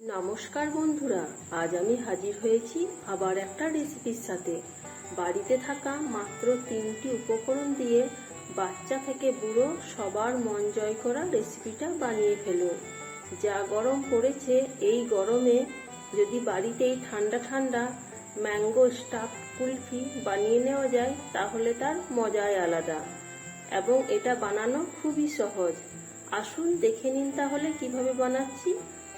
নমস্কার বন্ধুরা, আজ আমি হাজির হয়েছি আবার একটা রেসিপির সাথে। বাড়িতে থাকা মাত্র তিনটি উপকরণ দিয়ে বাচ্চা থেকে বুড়ো সবার মন জয় করা রেসিপিটা বানিয়ে ফেলুন যা গরম পড়েছে, এই গরমে যদি বাড়িতেই ঠান্ডা ঠান্ডা ম্যাঙ্গো স্টাফ কুলফি বানিয়ে নেওয়া যায়, তাহলে তার মজাই আলাদা। এবং এটা বানানো খুবই সহজ। আসুন দেখে নিন তাহলে কীভাবে বানাচ্ছি।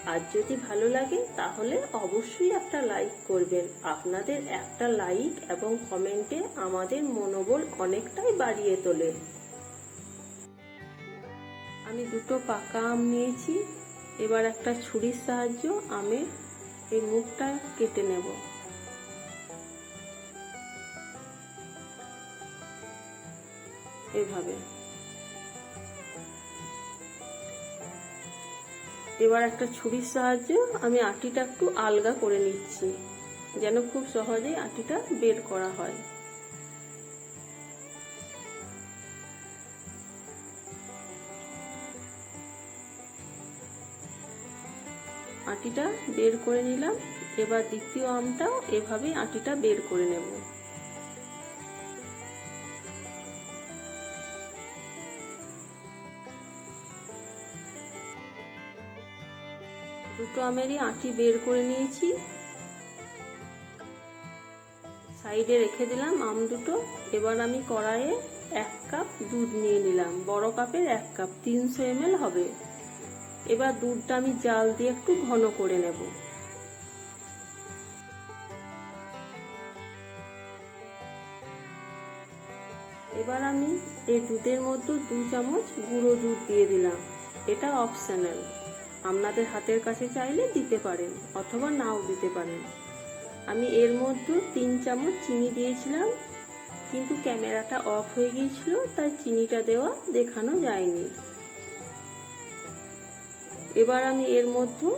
আর যদি ভালো লাগে, তাহলে অবশ্যই একটা লাইক করবেন। আপনাদের একটা লাইক এবং কমেন্টে আমাদের মনোবল অনেকটাই বাড়িয়ে তোলে। আমি দুটো পাকা আম নিয়েছি। এবার একটা ছুরির সাহায্য আমের এই মুখটা কেটে নেব। এভাবে। এবার একটা ছুরির সাহায্যে আমি আটিটা একটু আলগা করে নিচ্ছি, যেন খুব সহজেই আটিটা বের করা হয়। আটিটা বের করে নিলাম, এবার দ্বিতীয় আমটাও এভাবেই আটিটা বের করে নেব। দুটো আমেরই, আঁটি বের করে নিয়েছি। সাইডে রেখে দিলাম আম দুটো। এবার আমি কড়াইয়ে এক কাপ দুধ নিয়ে নিলাম। বড় কাপের এক কাপ, তিনশো এম হবে। এবার দুধটা আমি জাল দিয়ে একটু ঘন করে নেব। এবার আমি এই দুধের মধ্যে দু চামচ গুঁড়ো দুধ দিয়ে দিলাম। এটা অপশনাল আপনাদের হাতের কাছে চাইলে দিতে পারেন অথবা নাও দিতে পারেন। আমি এর মধ্যে তিন চামচ চিনি দিয়েছিলাম, কিন্তু ক্যামেরাটা অফ হয়ে গিয়েছিল, তাই চিনিটা দেওয়া দেখানো যায়নি। এবার আমি এর মধ্যে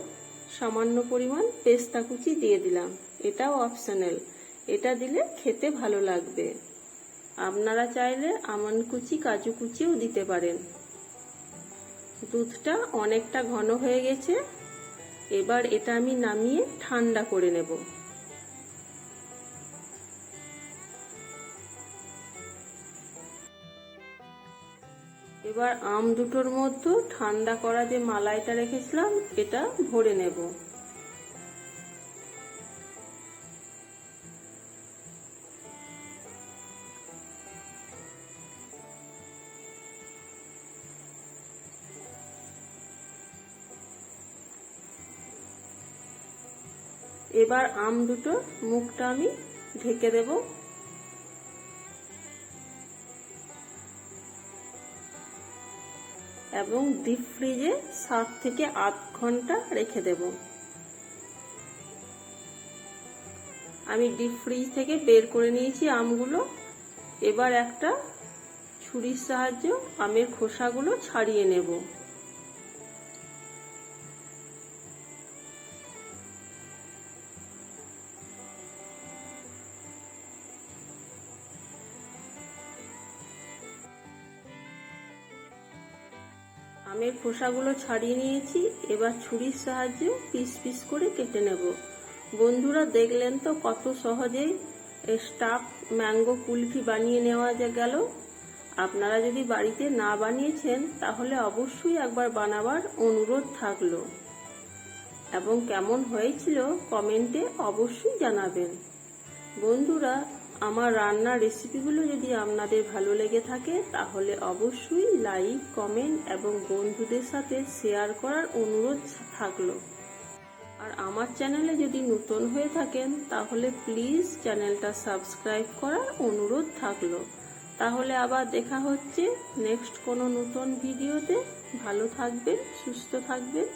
সামান্য পরিমাণ পেস্তা কুচি দিয়ে দিলাম। এটাও অপশনাল। এটা দিলে খেতে ভালো লাগবে। আপনারা চাইলে আমন কুচি, কাজু কুচিও দিতে পারেন। দুধটা অনেকটা ঘন হয়ে গেছে। এবার এটা আমি নামিয়ে ঠান্ডা করে নেব। এবার আম দুটোর মধ্যে ঠান্ডা করা যে মালাইটা রেখেছিলাম, এটা ভরে নেব। এবার আম দুটো, মুখটা আমি ঢেকে দেব। এবং ডিপ ফ্রিজে সাত থেকে আট ঘণ্টা রেখে দেব। আমি ডিপ ফ্রিজ থেকে বের করে নিয়েছি আমগুলো। এবার একটা ছুরির সাহায্য আমের খোসাগুলো ছাড়িয়ে নেব। আমের খোসাগুলো ছাড়িয়ে নিয়েছি। এবার ছুরির সাহায্যে পিস পিস করে কেটে নেব। বন্ধুরা, দেখলেন তো কত সহজেই স্টাফ ম্যাঙ্গো কুলফি বানিয়ে নেওয়া গেল। আপনারা যদি বাড়িতে না বানিয়েছেন, তাহলে অবশ্যই একবার বানাবার অনুরোধ থাকল। এবং কেমন হয়েছিল কমেন্টে অবশ্যই জানাবেন। বন্ধুরা আমার রান্নার রেসিপিগুলো যদি আপনাদের ভালো লেগে থাকে, তাহলে অবশ্যই লাইক কমেন্ট এবং বন্ধুদের সাথে শেয়ার করার অনুরোধ থাকল। আর আমার চ্যানেলে যদি নতুন হয়ে থাকেন, তাহলে প্লিজ চ্যানেলটা সাবস্ক্রাইব করার অনুরোধ থাকল। তাহলে আবার দেখা হচ্ছে নেক্সট কোনো নতুন ভিডিওতে ভালো থাকবেন, সুস্থ থাকবেন।